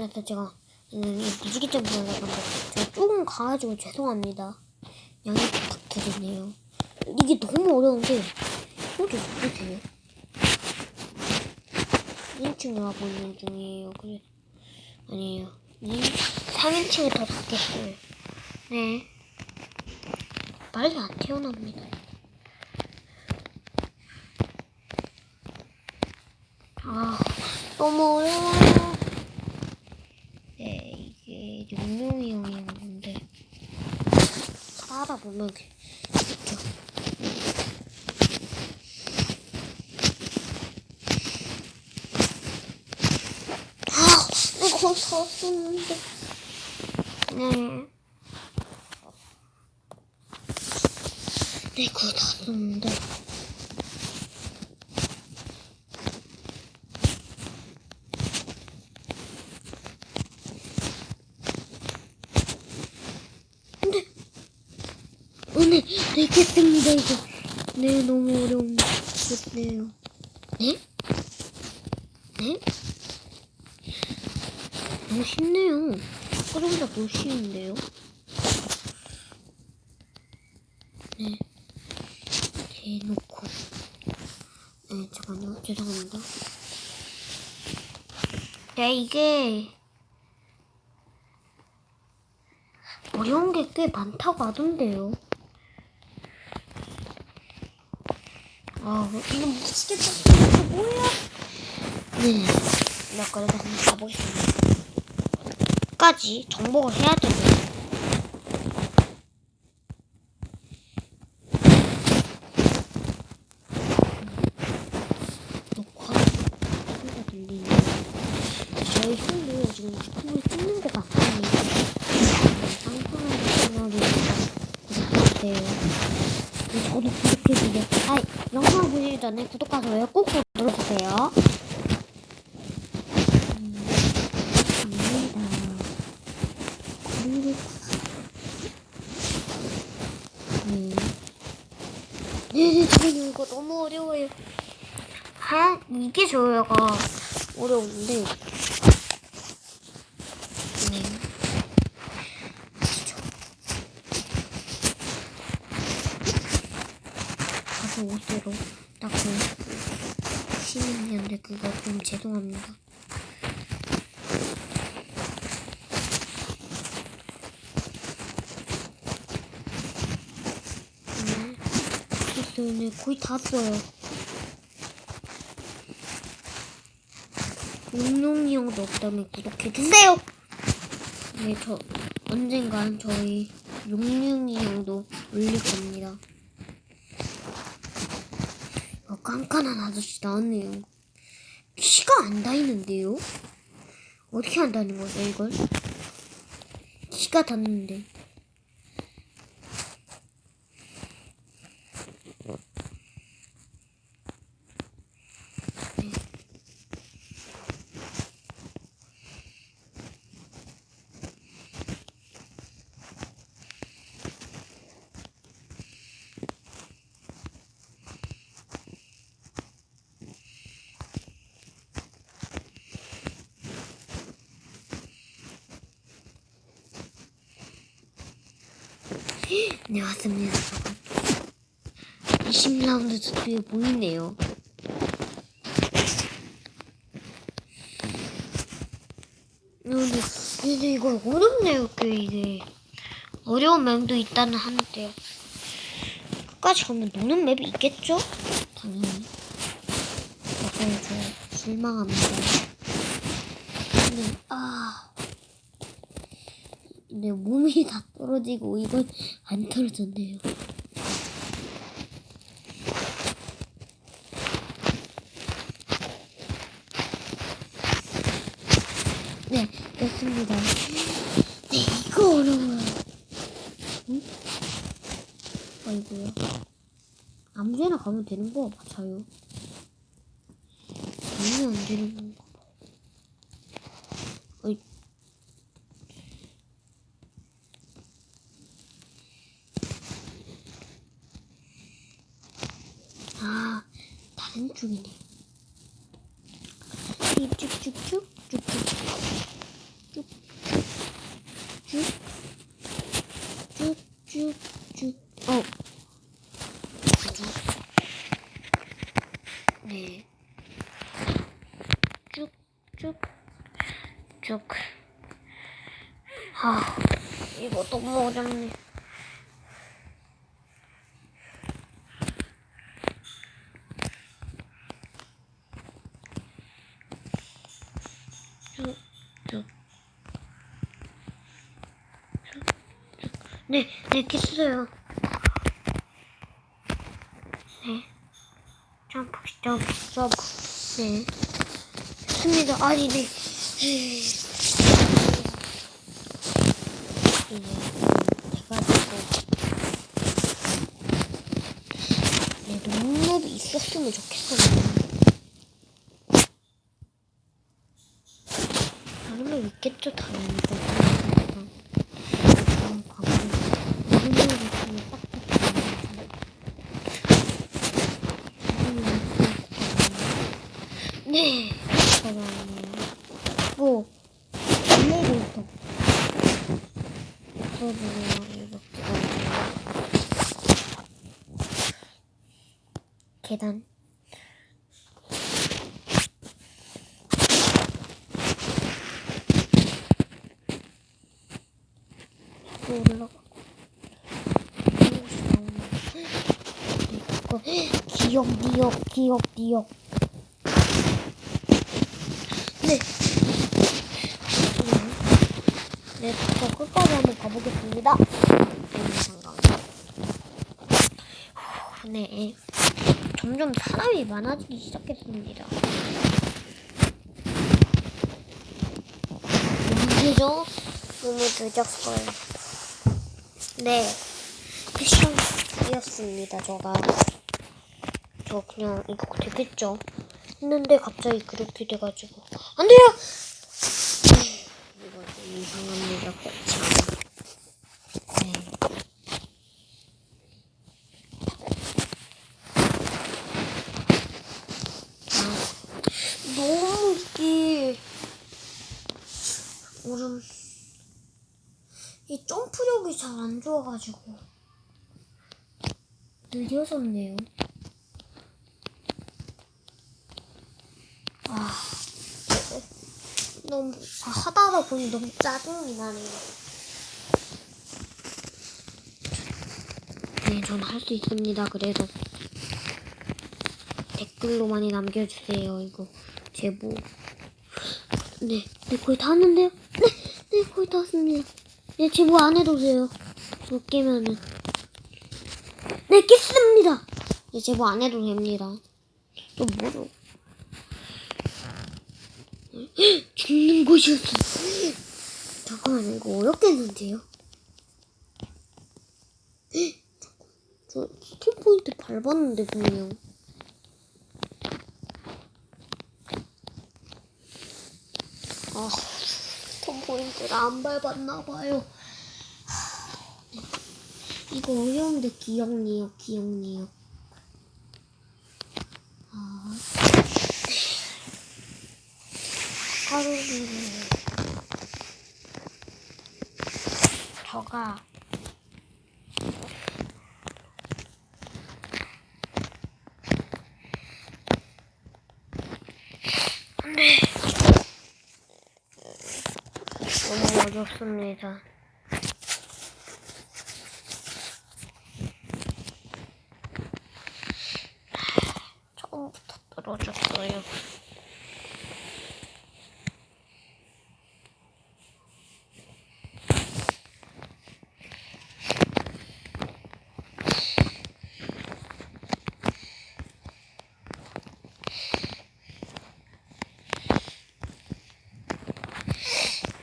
만나서 제가 무지개점 보려고 제가 조금 가가지고 죄송합니다. 양해 부탁드리네요. 이게 너무 어려운데 이렇게 못해요. 1인칭 와 보이는 중이에요. 그래 아니에요. 3인칭이 더 낫겠어요. 네. 빨리 안 태어납니다. 아, 너무 어려워요. 네, 이게 용룡이 형이었는데 하다 보면 있죠. 아, 이거 다 썼는데. 네. 네, 그거 다 썼는데. 근데 오늘 되겠습니다 이거 네 너무 어려운데 네요. 네? 네? 너무 쉽네요. 아까보다 더 쉬운데요? 네. 대놓고. 네 잠깐만요. 죄송합니다. 네 이게 어려운 게 꽤 많다고 하던데요. 아, 이거 미치겠다. 이거 뭐야? 네. 몇 가지 한번 가보겠습니다. 까지 정복을 해야. 녹화 소리가 들리네. 저희 형도 지금 유튜브를 찍는 것 같습니다. 쌍쌍한 채널이 구독해주세요. 네, 저도 구독해주세요. 아, 영상 보시기 전에 구독과 좋아요 꼭 눌러주세요. 그리고 네. 네, 저는 이거 너무 어려워요. 아, 이게 저희가 어려운데. 네. 옷대로 닦고 시민이었는데 그거 좀 죄송합니다. 네. 그래서 오늘 거의 다 써요. 용룡이 형도 없다면 구독해주세요! 네, 저, 언젠간 저희 용룡이 형도 올릴 겁니다. 어, 깐깐한 아저씨 나왔네요. 키가 안 닿이는데요? 어떻게 안 닿는 거죠, 이걸? 키가 닿는데. 네, 왔습니다. 20라운드 저쪽에 보이네요. 근데, 이거 어렵네요, 꽤 이게. 어려운 맵도 있다는 하는데요. 끝까지 가면 노는 맵이 있겠죠? 당연히. 그래서 저 실망합니다. 근데, 아. 내 몸이 다 떨어지고 이건 안 떨어졌네요. 네, 됐습니다. 네, 이거 어려워요. 응? 아이고요. 아무 데나 가면 되는 거 맞아요. 가면 안 되는 건가 봐. 어이. 아, 다른 쪽이네. 이 쭉쭉쭉 쭉쭉. 쭉쭉쭉 어 네. 쭉쭉 쭉. 아, 이거 너무 어렵네. 쭉, 쭉. 쭉, 쭉. 네, 네, 됐어요. 네. 점프, 점프, 점프. 네. 좋습니다. 아니, 네. 이제 돼가지고 네, 농협이 있었으면 좋겠어요. 있겠죠, 다행이다. 그럼 가고 농협이 있으면 빡빡하게 네, 그러네요. 뭐, 엘리베이터. 그러면 이렇게 계단. 또 올라가고. 기억, 기억, 기억, 기억. 네. 네, 저 끝까지 한번 가보겠습니다. 네, 네. 점점 사람이 많아지기 시작했습니다. 언제죠? 너무 늦었어요. 네. 패션이었습니다, 저가. 저 그냥 이거 되겠죠? 했는데 갑자기 그렇게 돼가지고. 안 돼요! 이거 좀 이상합니다. 네. 아, 너무 이게 오름 이 점프력이 잘 안 좋아가지고 느려졌네요. 아, 너무 아, 하다 하다 보니 너무 짜증이 나네요. 네, 전 할 수 있습니다. 그래도 댓글로 많이 남겨주세요. 이거 제보. 네, 네 거의 다 왔는데요. 네, 네 거의 다 왔습니다. 네, 제보 안 해도 돼요. 못 깨면은. 네, 깼습니다. 네, 제보 안 해도 됩니다. 또 뭐죠? 죽는 곳이었어. 잠깐만, 이거 어렵겠는데요? 저 스톤 포인트 밟았는데, 분명. 아, 포인트를 안 밟았나봐요. 이거 어려운데 기억니요, 기억니요. 아. 하루는 저가 네 너무 어렵습니다. 처음부터 떨어졌어요.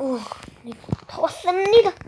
오, 이거 다 왔습니다.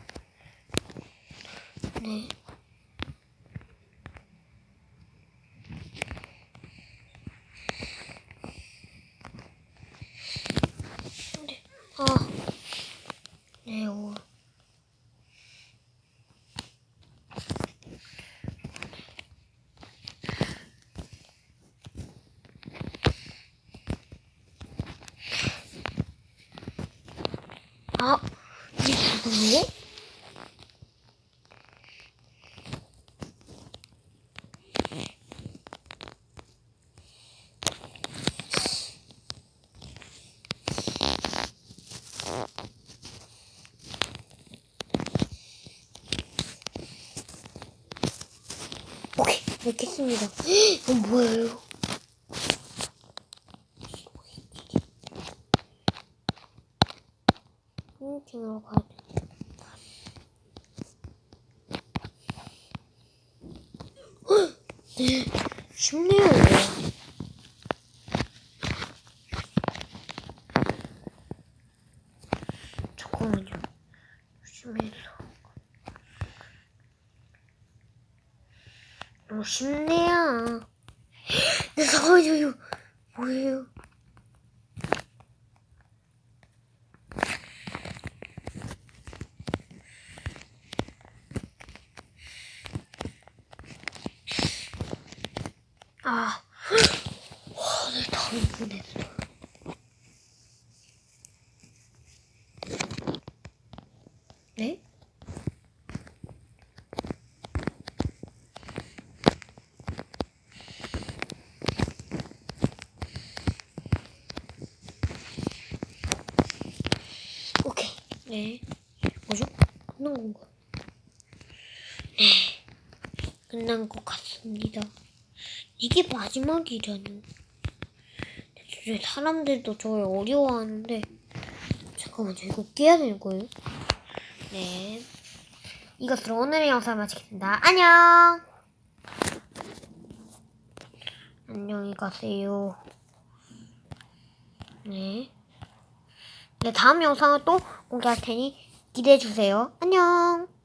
뭐해? 오케이, 먹겠습니다. 이건 뭐예요? 쉽네요. 잠깐만요. 심해서. 너무 쉽네요. 네, 잠깐만요. 이거 뭐예요? 아, 와, 네, 다 흥분했어. 네? 오케이. 네. 뭐죠? 끝난 건가? 네. 끝난 것 같습니다. 이게 마지막이라니. 사람들도 저를 어려워하는데. 잠깐만요. 이거 깨야 되는 거예요? 네. 이것으로 오늘의 영상을 마치겠습니다. 안녕! 안녕히 가세요. 네. 네, 다음 영상을 또 공개할 테니 기대해주세요. 안녕!